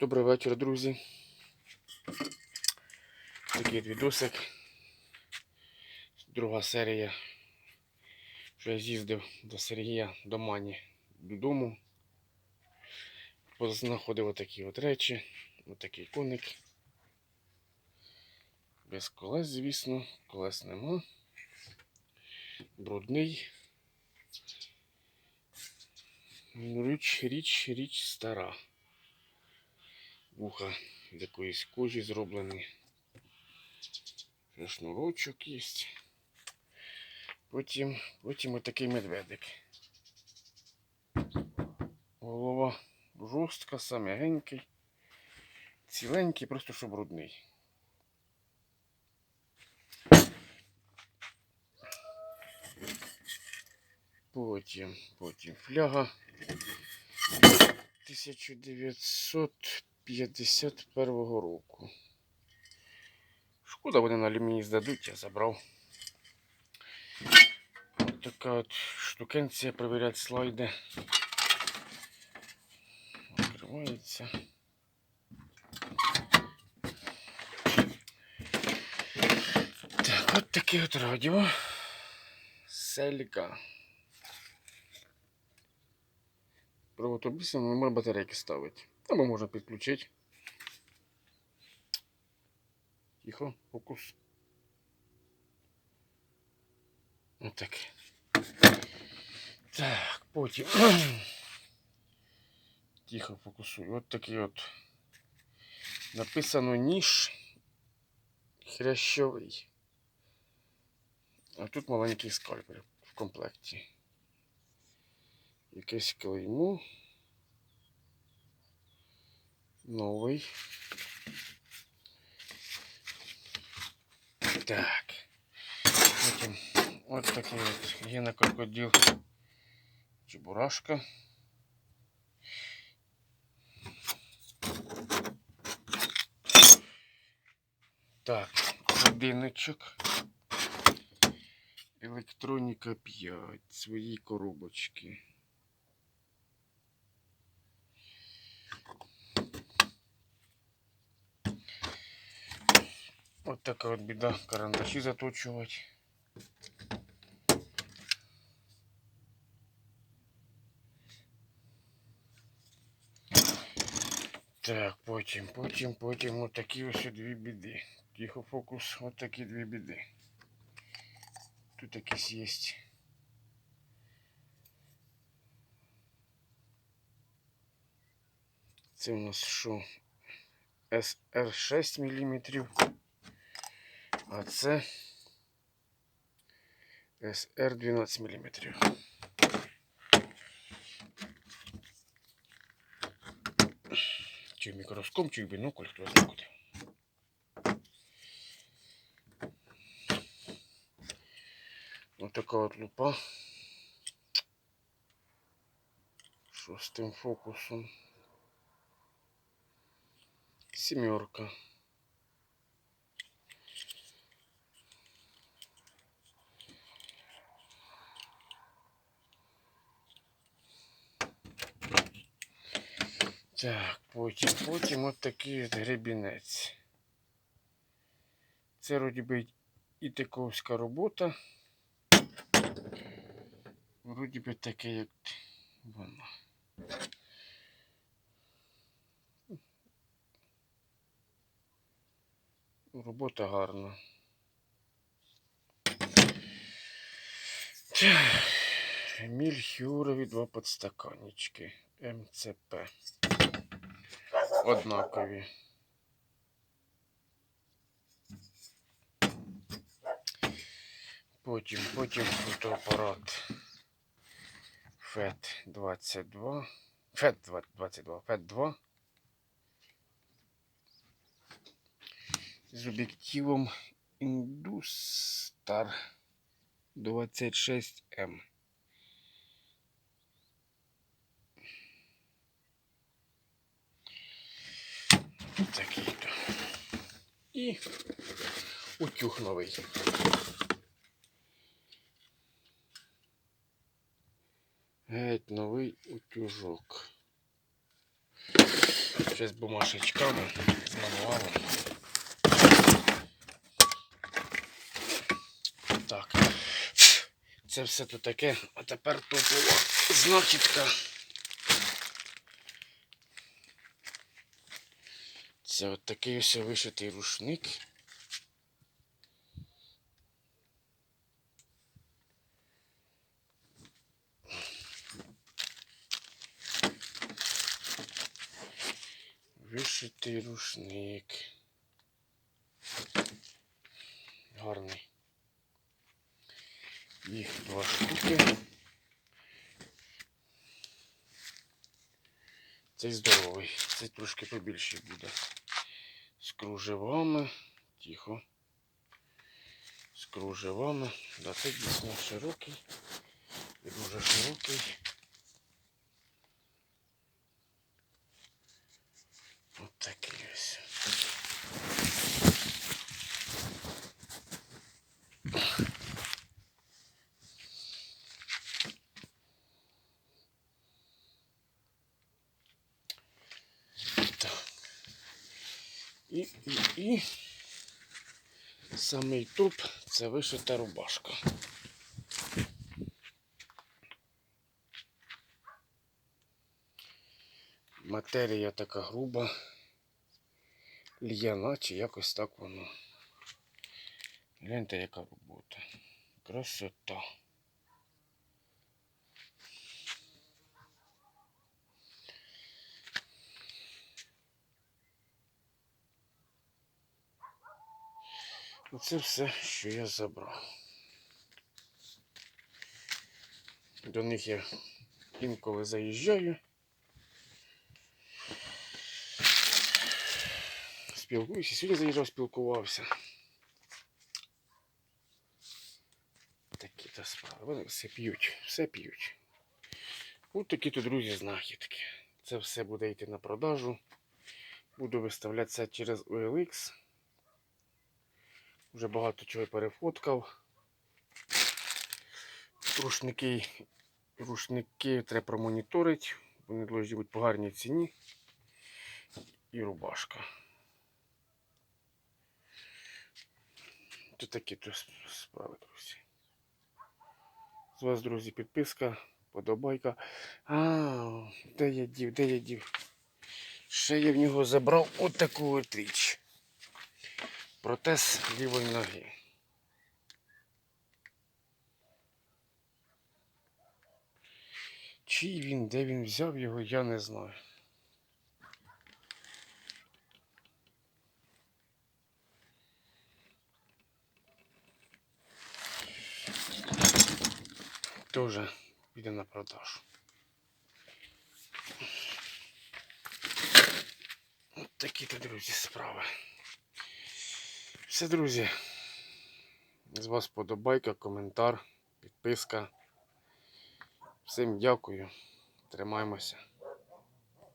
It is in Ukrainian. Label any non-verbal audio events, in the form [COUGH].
Добрий вечір, друзі. Такий відосик. Друга серія. Що я з'їздив до Сергія до Мані додому. Знаходив отакі от речі. Отакий коник. Без колес, звісно, колес нема. Брудний. Річ, річ, річ стара. Вуха з якоїсь кожі зроблені. Шнурочок є. Потім, потім отакий медведик. Голова жорстка, самягенький, ціленький, просто що брудний. Потім, потім фляга 1951 року. Шкода, вони на алюміній здадуть, я забрав. От така от штукенція перевіряти слайди. Відкривається. Так, от таке от радіо. Селька. Провод обіцяно, не можна батарейки ставити. Або можна підключити. Тихо, фокус. Отак. Так, потім. [CLEARS THROAT] Тихо фокусую. От такий от. Написано ніж хрящовий. А тут маленький скальпель в комплекті. Якесь клеймо. Новий. Так. Потім от такий от гена крокодил Чебурашка. Так, годинничок. Електроніка 5. Свої коробочки. От така от біда карандаші заточувати. Так, потім, потім, потім от такі ось дві. Тихо фокус, от такі дві біди. Тут якісь є. Це у нас що? SR 6 мм. А це SR 12 мм. Чи мікроскоп, чи бінокль, хто знає куди. Ось така от лупа. Шостим фокусом. Сімерка. Так, потім, потім от такий от гребінець. Це вроді би і таковська робота. Вроді би таке, як воно. Робота гарна. Мільхюрові два подстаканнички. МЦП. Однакові. Потім, потім фотоапарат FET 22. FET 22, FET 2. З об'єктивом Industar 26M. Такий то. І утюг новий. Геть новий утюжок. Ще з бумажечками, з мануалом. Так. Це все тут таке, а тепер топова знахідка. Це от такий ось вишитий рушник. Вишитий рушник. Гарний. Їх два штуки. Цей здоровий, цей трошки побільший буде. Кружевами. Тихо. З кружевами. Да, це дійсно широкий. Дуже широкий. Ось такий ось. Так. І, і, і самий топ це вишита рубашка. Матерія така груба, льяна чи якось так воно. Гляньте, яка робота. Красота. Оце все, що я забрав. До них я інколи заїжджаю. Спілкуюся, сьогодні заїжджав, спілкувався. Такі то справи. Вони все п'ють, все п'ють. Ось такі то, друзі, знахідки. Це все буде йти на продажу. Буду виставляти це через OLX. Вже багато чого перефоткав. Рушники, рушники треба промоніторити. Вони повинні бути по гарній ціні. І рубашка. Тут такі то справи, друзі. З вас, друзі, підписка, подобайка. А, де я дів, де я дів? Ще я в нього забрав отаку от річ. Протез лівої ноги. Чий він, де він взяв його, я не знаю. Тоже піде на продажу. От такі то, друзі, справи. Все, друзі. З вас подобайка, коментар, підписка. Всім дякую. Тримаємося.